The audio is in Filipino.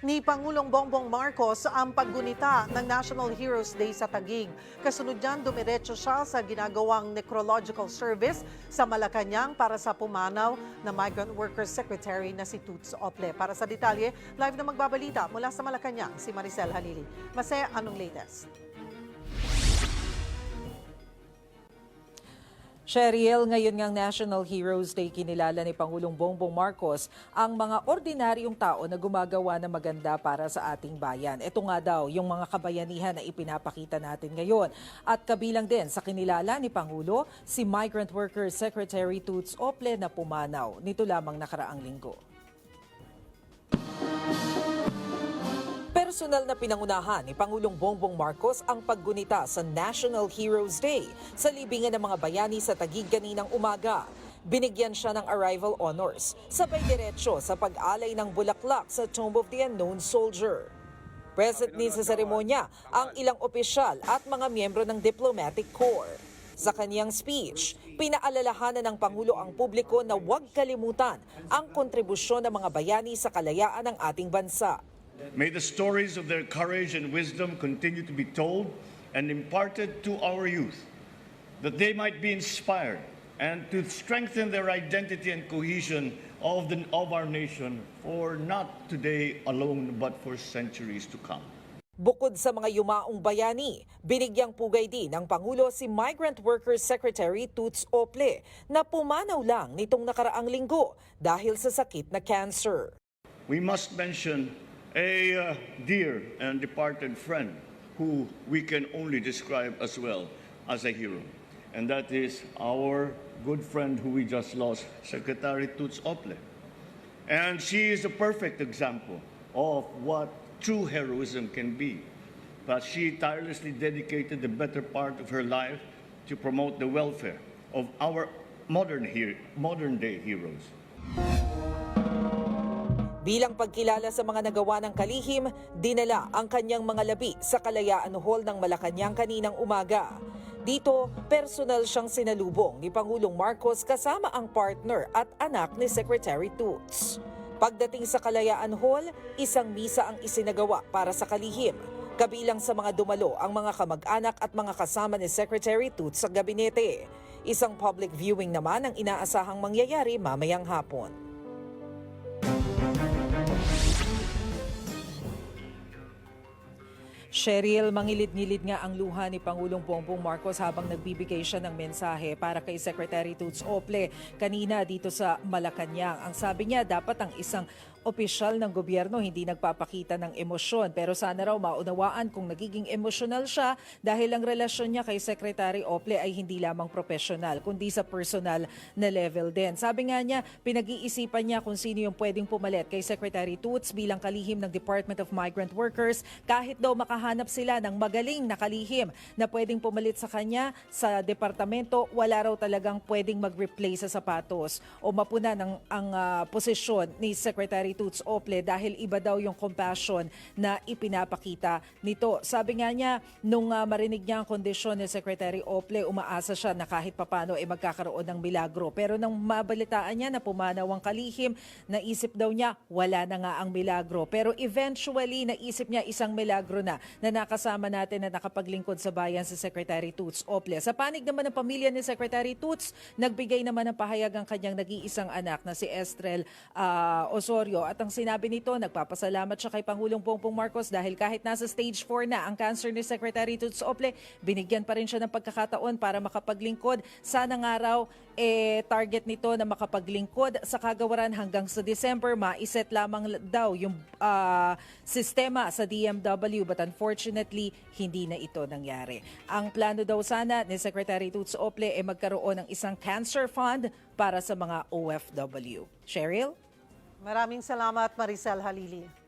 ni Pangulong Bongbong Marcos ang paggunita ng National Heroes Day sa Taguig. Kasunod niyan, dumiretso siya sa ginagawang necrological service sa Malacanang para sa pumanaw na Migrant Workers Secretary na si Toots Ople. Para sa detalye, live na magbabalita mula sa Malacanang, si Maricel Halili. Mase, anong latest? Sheriel, ngayon ngang National Heroes Day kinilala ni Pangulong Bongbong Marcos ang mga ordinaryong tao na gumagawa ng maganda para sa ating bayan. Ito nga daw yung mga kabayanihan na ipinapakita natin ngayon. At kabilang din sa kinilala ni Pangulo, si Migrant Workers Secretary Toots Ople na pumanaw nito lamang nakaraang linggo. Personal na pinangunahan ni Pangulong Bongbong Marcos ang paggunita sa National Heroes Day sa libingan ng mga bayani sa Taguig kaninang umaga. Binigyan siya ng arrival honors, sabay diretsyo sa pag-alay ng bulaklak sa Tomb of the Unknown Soldier. Present din sa seremonya ang ilang opisyal at mga miyembro ng Diplomatic Corps. Sa kanyang speech, pinaalalahanan ng Pangulo ang publiko na huwag kalimutan ang kontribusyon ng mga bayani sa kalayaan ng ating bansa. May the stories of their courage and wisdom continue to be told and imparted to our youth, that they might be inspired and to strengthen their identity and cohesion of, the, of our nation for not today alone, but for centuries to come. Bukod sa mga yumaong bayani, binigyang pugay din ng Pangulo si Migrant Workers Secretary Toots Ople na pumanaw lang nitong nakaraang linggo dahil sa sakit na cancer. We must mention a uh, dear and departed friend who we can only describe as well as a hero. And that is our good friend who we just lost, Secretary Toots Ople. And she is a perfect example of what true heroism can be. But she tirelessly dedicated the better part of her life to promote the welfare of our modern, modern day heroes. Bilang pagkilala sa mga nagawa ng kalihim, dinala ang kanyang mga labi sa Kalayaan Hall ng Malacanang kaninang umaga. Dito, personal siyang sinalubong ni Pangulong Marcos kasama ang partner at anak ni Secretary Toots. Pagdating sa Kalayaan Hall, isang misa ang isinagawa para sa kalihim. Kabilang sa mga dumalo ang mga kamag-anak at mga kasama ni Secretary Toots sa gabinete. Isang public viewing naman ang inaasahang mangyayari mamayang hapon. Cheryl, mangilid-ngilid nga ang luha ni Pangulong Bongbong Marcos habang nagbibigay siya ng mensahe para kay Secretary Toots Ople kanina dito sa Malacanang. Ang sabi niya, dapat ang isang opisyal ng gobyerno hindi nagpapakita ng emosyon pero sana raw maunawaan kung nagiging emosyonal siya dahil ang relasyon niya kay Secretary Ople ay hindi lamang professional kundi sa personal na level din. Sabi nga niya, pinag-iisipan niya kung sino yung pwedeng pumalit kay Secretary Toots bilang kalihim ng Department of Migrant Workers kahit daw makahanap sila ng magaling na kalihim na pwedeng pumalit sa kanya sa departamento, wala raw talagang pwedeng mag-replace sa sapatos o mapuna ng ang ah, posisyon ni Secretary Toots Ople dahil iba daw yung compassion na ipinapakita nito. Sabi nga niya, nung ah, marinig niya ang kondisyon ni Secretary Ople, umaasa siya na kahit papano ay magkakaroon ng milagro. Pero nang mabalitaan niya na pumanaw ang kalihim, naisip daw niya, wala na nga ang milagro. Pero eventually, naisip niya isang milagro na na nakasama natin na nakapaglingkod sa bayan si Secretary Toots Ople. Sa panig naman ng pamilya ni Secretary Toots, nagbigay naman ng pahayag ang kanyang nag-iisang anak na si Estrel ah, Osorio. At ang sinabi nito, nagpapasalamat siya kay Pangulong Bongbong Marcos dahil kahit nasa stage 4 na ang cancer ni Secretary Toots Ople, binigyan pa rin siya ng pagkakataon para makapaglingkod. Sana nga raw, eh, target nito na makapaglingkod sa kagawaran hanggang sa December, maiset lamang daw yung ah, sistema sa DMW but unfortunately, hindi na ito nangyari. Ang plano daw sana ni Secretary Toots Ople ay magkaroon ng isang cancer fund para sa mga OFW. Cheryl? Maraming salamat, Maricel Halili.